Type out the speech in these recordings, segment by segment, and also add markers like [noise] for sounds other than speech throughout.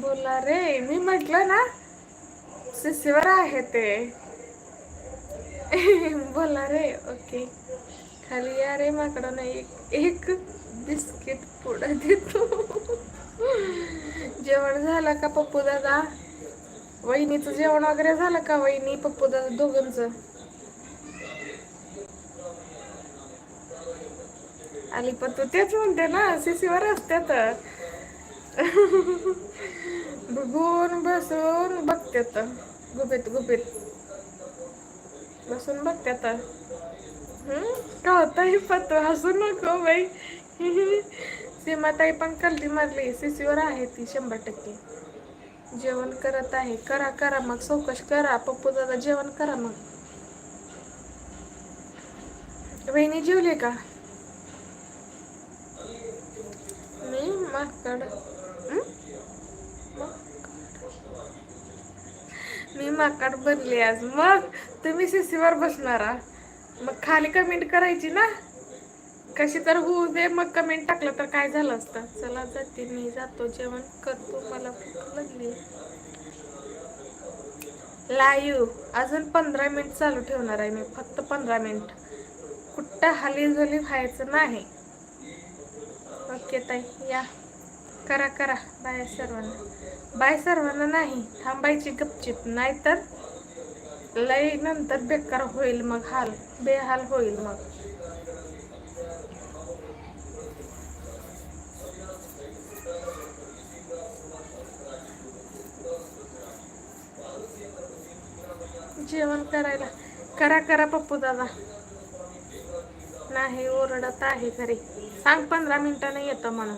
बोला रे मी म्हटलं ना सीसीवर आहे ते. बोला रे ओके. खाली या रे माकडं नाही एक बिस्किट पुढं देतो जेवण झालं का पप्पू दादा? वहिनीचं जेवण वगैरे झालं का वहिनी पप्पू दादा दोघांचं? आली पण तू तेच म्हणते ना सीसीवर असते तर बघून बसून बघते बघत्यात गुपित गुपित. बसून बघत्यात हम्म कळतय पत हसू नको बाई. [laughs] सीमाताई पण कलटी मारली. शिसीवर आहे ती शंभर टक्के. जेवण करत आहे. करा करा मग. चौकश करा. पप्पू दादा जेवण करा मग. वहिनी जेवली का? मी माकड. मी माकड बनली आज. मग तुम्ही सीसीवर बसणारा मग खाली कमेंट करायची ना. कशी तर होऊ दे मग कमेंट टाकलं तर काय झालं असतं? चला जाते मी जातो जेवण करतो मला भूक लागली. लाईव्ह अजून पंधरा मिनिट चालू ठेवणार आहे मी. फक्त पंधरा मिनिट कुठं हाली झाली व्हायचं नाही. ओके ताई या. करा करा. बाय सर्वांना. बाय सर्वांना नाही थांबायची गपचिप. नाहीतर लय नंतर बेकार होईल मग हाल बेहाल होईल मग. जेवण करायला. करा करा पप्पू दादा. नाही ओरडत आहे घरी. सांग पंधरा मिनिटानं येतं म्हणून.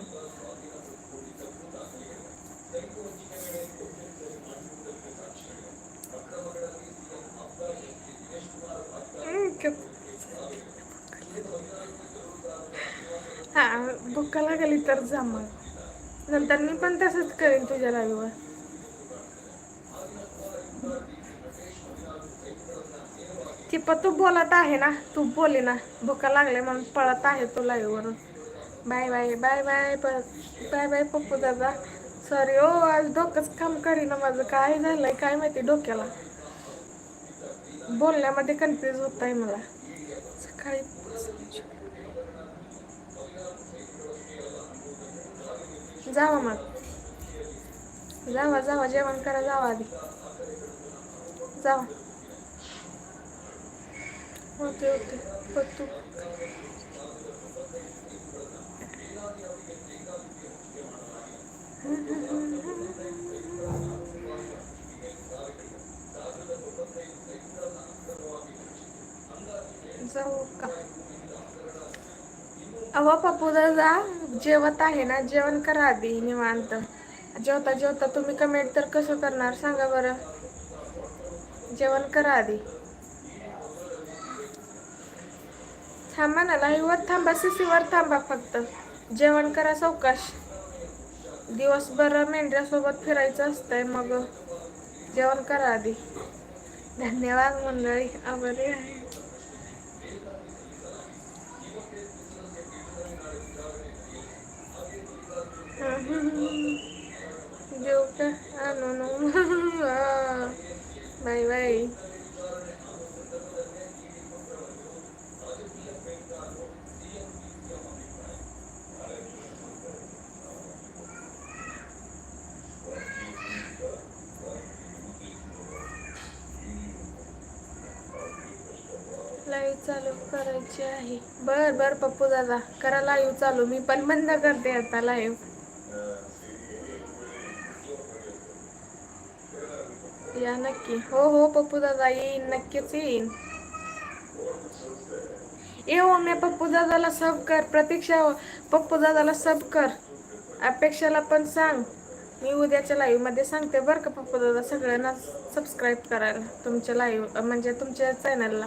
हा भुका लागली तर जा मग. नंतर मी पण तसंच करेन तुझ्या लाईव्हवर चिप्पा तू बोलत आहे ना तू बोली ना भुका लागले म्हणून पळत आहे तू लाईव्हवरून bye bye bye bye bye bye Pappu दादा. सॉरी ओ हो, आज डोकंच काम करीना माझं. काय झालंय काय माहिती डोक्याला. बोलण्यामध्ये कन्फ्यूज होत आहे मला. सकाळी जावा मग जावा जावा जेवण करा जावा आधी जावा ओके ओके होतो जाऊ का अहो पप्पू दादा जेवत आहे ना जेवण करा आधी निवांत. जेवता जेवता तुम्ही कमेंट तर कसं करणार सांगा बरं. जेवण करा आधी. थांबा ना लाईव्हवर थांबा सीसीवर थांबा फक्त. जेवण करा सावकाश दिवसभर मेंढ्यासोबत फिरायचं असतंय मग जेवण करा आधी. धन्यवाद मंडळी आभारी आहे. जेव का आणू नो बाय बाय लाईव्ह चालू करायची आहे. बर बर पप्पू दादा. करा लाईव्ह चालू. मी पण बंद करते आता लाईव्ह या नक्की. हो हो पप्पू दादा येईन नक्कीच येईन. ये हो मी पप्पू दादाला सब कर. प्रतीक्षा हो, पप्पू दादाला सब कर. अपेक्षाला पण सांग. मी उद्याच्या लाईव्हमध्ये सांगते बरं का पप्पू दादा सगळ्यांना सबस्क्राईब करायला तुमच्या लाईव्ह म्हणजे तुमच्या चॅनलला